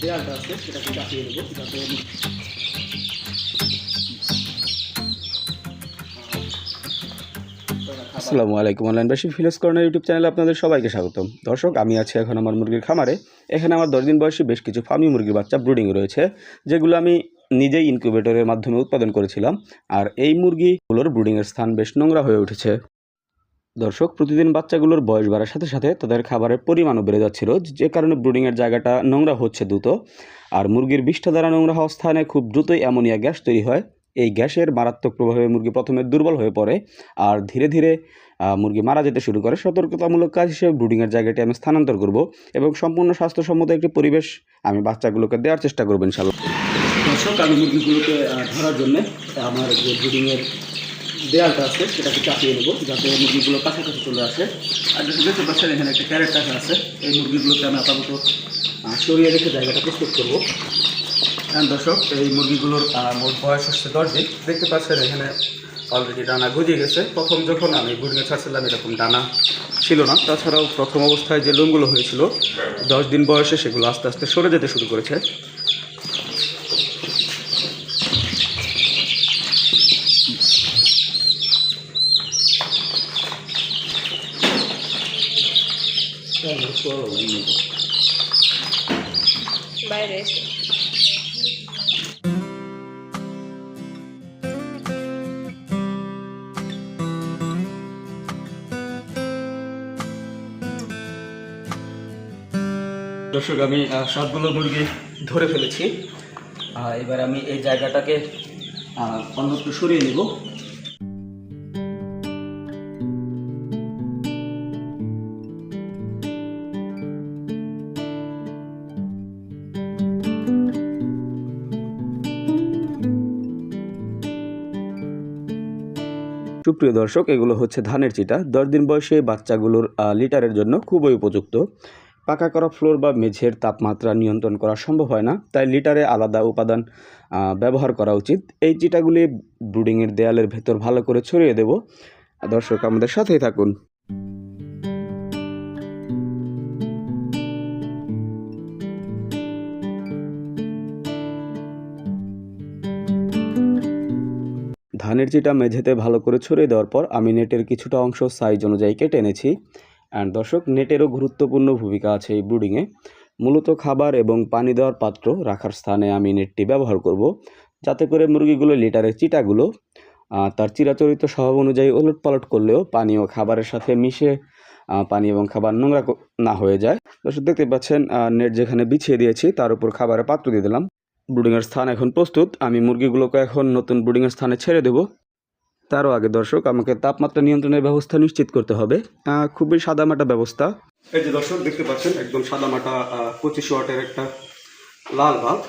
দেয়ালটা আছে, সেটাকে দেবো যাতে আসসালামু আলাইকুম অনলাইনবাসী ফিলেস কর্নার ইউটিউব চ্যানেলে আপনাদের সবাইকে স্বাগতম। দর্শক, আমি আছি এখন আমার মুরগির খামারে। এখানে আমার দশ দিন বয়সী বেশ কিছু ফার্মি মুরগির বাচ্চা ব্রুডিং রয়েছে, যেগুলো আমি নিজেই ইনকিউবেটরের মাধ্যমে উৎপাদন করেছিলাম। আর এই মুরগিগুলোর ব্রুডিংয়ের স্থান বেশ নোংরা হয়ে উঠেছে। দর্শক, প্রতিদিন বাচ্চাগুলোর বয়স বাড়ার সাথে সাথে তাদের খাবারের পরিমাণও বেড়ে যাচ্ছিল। যে কারণে ব্রুডিংয়ের জায়গাটা নোংরা হচ্ছে দ্রুত। আর মুরগির বিষ্ঠা দ্বারা নোংরা হওয়া স্থানে খুব দ্রুতই অ্যামোনিয়া গ্যাস তৈরি হয়। এই গ্যাসের মারাত্মক প্রভাবে মুরগি প্রথমে দুর্বল হয়ে পড়ে আর ধীরে ধীরে মুরগি মারা যেতে শুরু করে। সতর্কতামূলক কাজ হিসেবে ব্রুডিংয়ের জায়গাটি আমি স্থানান্তর করব এবং সম্পূর্ণ স্বাস্থ্যসম্মত একটি পরিবেশ আমি বাচ্চাগুলোকে দেওয়ার চেষ্টা করব ইনশাল্লাহ দর্শক, আমি মুরগিগুলোকে ধরার জন্য আমার যে ব্রিডিংয়ের দেয়ালটা আছে, সেটাকে চাপিয়ে নেব, যাতে মুরগিগুলো কাছাকাছি চলে আসে। আর দেখতে পাচ্ছেন, এখানে একটা ক্যারেট টাকা আছে। এই মুরগিগুলোকে আমি আপাতত সরিয়ে রেখে জায়গাটা প্রস্তুত করব। হ্যাঁ দর্শক, এই মুরগিগুলোর মোট বয়স হচ্ছে দশ দিন। দেখতে পাচ্ছেন, এখানে অলরেডি ডানা গজিয়ে গেছে। প্রথম যখন আমি ব্রিডিংয়ে ছাড়ছিলাম, এরকম ডানা ছিল না। তাছাড়াও প্রথম অবস্থায় যে লোমগুলো হয়েছিল, দশ দিন বয়সে সেগুলো আস্তে আস্তে সরে যেতে শুরু করেছে। বাইরে দর্শক আমি আহ, সবগুলো মুরগি ধরে ফেলেছি। আহ, এবার আমি এই জায়গাটাকে আহ, অন্যত্র সরিয়ে নেব। সুপ্রিয় দর্শক, এগুলো হচ্ছে ধানের চিটা। দশ দিন বয়সে বাচ্চাগুলোর লিটারের জন্য খুবই উপযুক্ত। পাকা করা ফ্লোর বা মেঝের তাপমাত্রা নিয়ন্ত্রণ করা সম্ভব হয় না, তাই লিটারে আলাদা উপাদান ব্যবহার করা উচিত। এই চিটাগুলি ব্রুডিংয়ের দেয়ালের ভেতর ভালো করে ছড়িয়ে দেব। দর্শক, আমাদের সাথেই থাকুন। ধানের চিটা মেঝেতে ভালো করে ছড়িয়ে দেওয়ার পর আমি নেটের কিছুটা অংশ সাইজ অনুযায়ী কেটে এনেছি। অ্যান্ড দর্শক, নেটেরও গুরুত্বপূর্ণ ভূমিকা আছে এই ব্রুডিংয়ে মূলত খাবার এবং পানি দেওয়ার পাত্র রাখার স্থানে আমি নেটটি ব্যবহার করব, যাতে করে মুরগিগুলো লিটারের চিটাগুলো তার চিরাচরিত স্বভাব অনুযায়ী ওলট পালট করলেও পানি ও খাবারের সাথে মিশে পানি এবং খাবার নোংরা না হয়ে যায়। দর্শক, দেখতে পাচ্ছেন নেট যেখানে বিছিয়ে দিয়েছি তার উপর খাবারের পাত্র দিয়ে দিলাম। ব্রুডিংয়ের স্থান এখন প্রস্তুত। আমি মুরগিগুলোকে এখন নতুন ব্রুডিংয়ের স্থানে ছেড়ে দেব। তারও আগে দর্শক, আমাকে তাপমাত্রা নিয়ন্ত্রণের ব্যবস্থা নিশ্চিত করতে হবে। খুবই সাদামাটা ব্যবস্থা। এই যে দর্শক, দেখতে পাচ্ছেন, একদম সাদামাটা পঁচিশ ওয়াটের একটা লাল বাল্ব।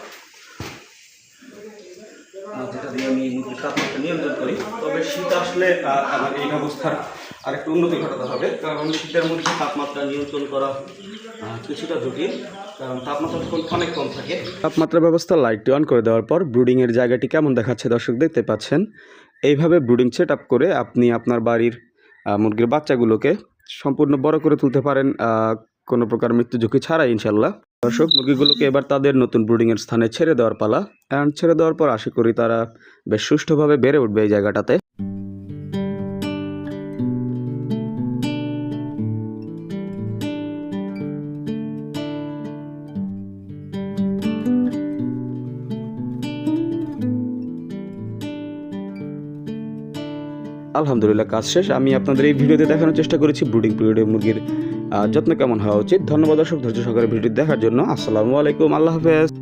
যেটা দিয়ে আমি তাপমাত্রা নিয়ন্ত্রণ করি। তবে শীত আসলে আমার এই ব্যবস্থার আরেকটু উন্নতি ঘটাতে হবে। কারণ শীতের তাপমাত্রা নিয়ন্ত্রণ করা কিছুটা জটিল। তাপমাত্রা ব্যবস্থা লাইটটি অন করে দেওয়ার পর ব্রুডিংয়ের জায়গাটি কেমন দেখাচ্ছে দর্শক দেখতে পাচ্ছেন? এইভাবে ব্রুডিং সেট আপ করে আপনি আপনার বাড়ির মুরগির বাচ্চাগুলোকে সম্পূর্ণ বড় করে তুলতে পারেন কোনো প্রকার মৃত্যু ঝুঁকি ছাড়াই ইনশাল্লাহ দর্শক, মুরগিগুলোকে এবার তাদের নতুন ব্রুডিংয়ের স্থানে ছেড়ে দেওয়ার পালা। অ্যান্ড ছেড়ে দেওয়ার পর আশা করি তারা বেশ সুষ্ঠুভাবে বেড়ে উঠবে এই জায়গাটাতে। আলহামদুলিল্লাহ, কাজ শেষ। আমি আপনাদের এই ভিডিওতে দেখানোর চেষ্টা করেছি ব্রুডিং পিরিয়ডে মুরগির যত্ন কেমন হওয়া উচিত? ধন্যবাদ দর্শক, ধৈর্য সহকারে ভিডিও দেখার জন্য। আসসালামু আলাইকুম, আল্লাহ হাফেজ।